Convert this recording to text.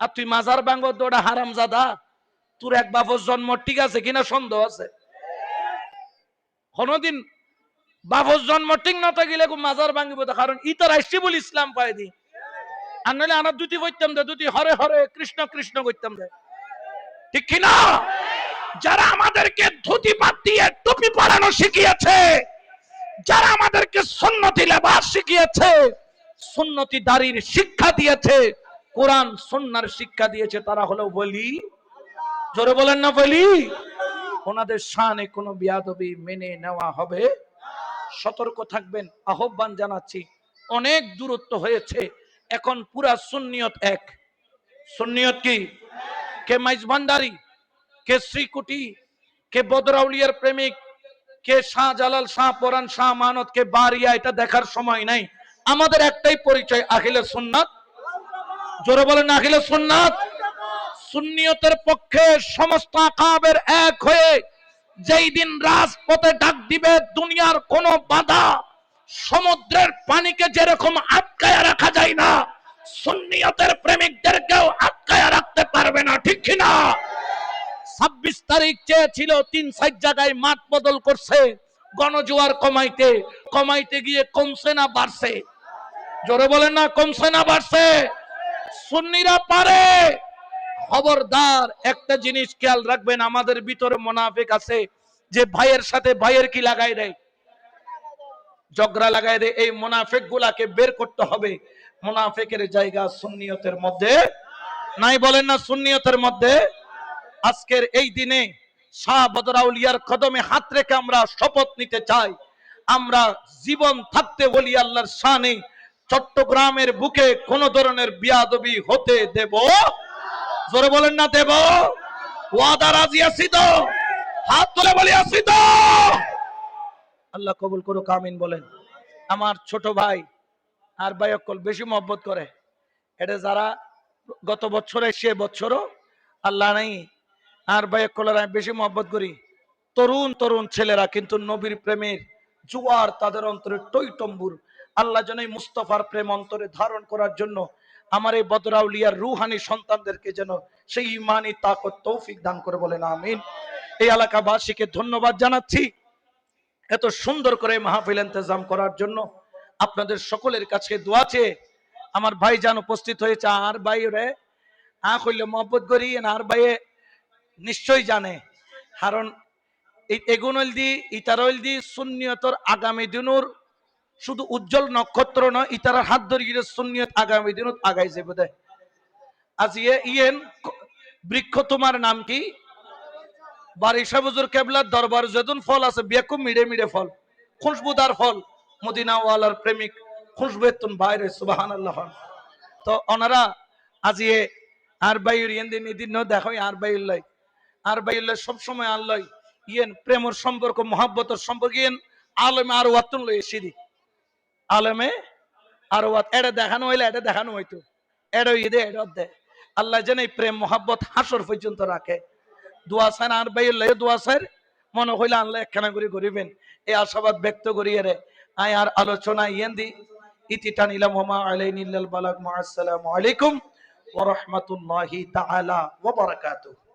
আর তুই মাজার বাঙ্গ দৌড়া হারাম জাদা তোর এক বাপর জন্ম ঠিক আছে কিনা সন্দেহ আছে? কোনদিন বাপর জন্ম ঠিক না থাকিলে মাজার ভাঙিব কারণ ই তো রাষ্ট্রীয় ইসলাম পাই দি। আর নাহলে দুটি করতাম দে, দুটি হরে হরে, কৃষ্ণ কৃষ্ণ করতাম দে। ঠিক কিনা যারা আমাদেরকে ধুতি পাত দিয়ে টুপি পরানো শিখিয়েছে, যারা আমাদেরকে সুন্নতি লেবাস শিখিয়েছে, সুন্নতি দাড়ির শিক্ষা দিয়েছে কোরআন, সুন্নার শিক্ষা দিয়েছে, তারা হলো বলি জোরে বলেন না বলি ওনাদের শানে কোনো বিয়াদবি মেনে নেওয়া হবে। সতর্ক থাকবেন, আহ্বান জানাচ্ছি। অনেক দূরত্ব হয়েছে, এখন পুরা সুন্নিয়ত এক। সুন্নিয়ত কি? কে মাইজ ভান্ডারি, কে শ্রীকুটি, কে বদরাউলিয়ার প্রেমিক, কে শাহ জালাল শাহ, পরান শাহ মানত কে বারিয়া, এটা দেখার সময় নাই। আমাদের একটাই পরিচয় আখিলে সুন্নাত। জোরে বলে না আখিলে সুন্নাত। সুন্নিয়তের পক্ষে সমস্ত আকাবের এক হয়ে যেই দিন রাজপথে ডাক দিবে, দুনিয়ার কোন বাধা সমুদ্রের পানিকে যেরকম আটকায় রাখা যায় না, সুন্নিয়তের প্রেমিকদেরকেও আটকায় রাখতে পারবে না, ঠিক কিনা? ছাব্বিশ তারিখ চেয়েছিল, তিন সাইড জায়গায় মাঠ বদল করছে, গণজোয়ার কমাইতে। কমাইতে গিয়ে কমছে না বাড়ছে। জোরে বলেন না, কমছে না বাড়ছে। সুন্নিরা পারে। খবরদার, একটা জিনিস খেয়াল রাখবেন, আমাদের ভিতরে মোনাফেক আছে, যে ভাইয়ের সাথে ভাইয়ের কি লাগাই দেয়? ঝগড়া লাগাই দেয়, এই মোনাফেক গুলাকে বের করতে হবে। মোনাফেকের জায়গা সুন্নিয়তের মধ্যে নাই বলেন না, সুন্নিয়তের মধ্যে। আজকের এই দিনে শাহ বদরাউলিয়ার কদমে হাত রেখে আমরা শপথ নিতে চাই। আমরা জীবন থাকতে বলি আল্লাহর শানে চট্টগ্রামের বুকে কোন ধরনের বিয়াদবি হতে দেব? জোরে বলেন না দেব। ওয়াদা রাজি আছি তো? হাত তুলে বলি, আছি তো? আল্লাহ কবুল করুক, আমিন বলেন। আমার ছোট ভাই আর ভাই অকল বেশি মহব্বত করে। এটা যারা গত বছরে, সে বছরও আল্লাহ নাই, আর ভাই অকলের আমি বেশি মহব্বত করি। তরুণ তরুণ ছেলেরা কিন্তু নবীর প্রেমের জুয়ার তাদের অন্তরে টইটম্বুর আল্লাহ যেন মুস্তফার প্রেম অন্তরে ধারণ করার জন্য আমার এই বদরাউলিয়ার রুহানি সন্তানদেরকে যেন সেই ইমানি তাকত তৌফিক দান করে বলেন, আমিন। এই এলাকাবাসীকে ধন্যবাদ জানাচ্ছি এত সুন্দর করে মাহফিল ইন্তজাম করার জন্য। আপনাদের সকলের কাছে দোয়া চেয়ে আমার ভাইজান উপস্থিত হয়েছে, আর ভাই রে আ কইলে মহব্বত করি আর ভাইয়ে নিশ্চয়ই জানে। কারণ এই এগুনল দি ইতারল দি সুন্নিয়তর আগামী দিনুর শুধু উজ্জ্বল নক্ষত্র নয়, ইতারার হাত ধরে গিয়ে সুন্নিয়ত আগামী দিনত আগাই যাবে দেয় আজ ইয়ে ইয়েন, বৃক্ষ তোমার নাম কি? কেবলার দরবার যেদুন ফল আছে বেকুম মিড়ে মিড়ে ফল, খুশবুদার ফল, মদিনাওয়ালার প্রেমিক খুশবু বাইরে সুবাহান আল্লাহ তো ওনারা আজি এ আর বাইর ইয়েন দিন ইদিন দেখো আর বাইর লাই আর বাইর লাই সবসময় আল্লাহ ইয়েন প্রেমর সম্পর্ক, মহাব্বতর সম্পর্ক, ইয়েন আলমে আর ওয়াতুন লই সিদি আলমে? আর ওয়াত, এটা দেখানো হইলে এটা দেখানো হইতো। এটা ইদে এটা দে আল্লাহ যেন এই প্রেম, মহাব্বত হাসর পর্যন্ত রাখে। দোয়া সান আর বাইর লাই দোয়া সার মনে হইলে আল্লাহ একখানা করে করিবেন। এই আশাবাদ ব্যক্ত করিয়ে রে। আয় আর আলোচনা ইয়েন দি। ইতি টানিলাম, ওমা আলাইনিল্লাল বালাক মা, আসসালামু আলাইকুম ওয়া রাহমাতুল্লাহি তাআলা ওয়া বারাকাতুহু।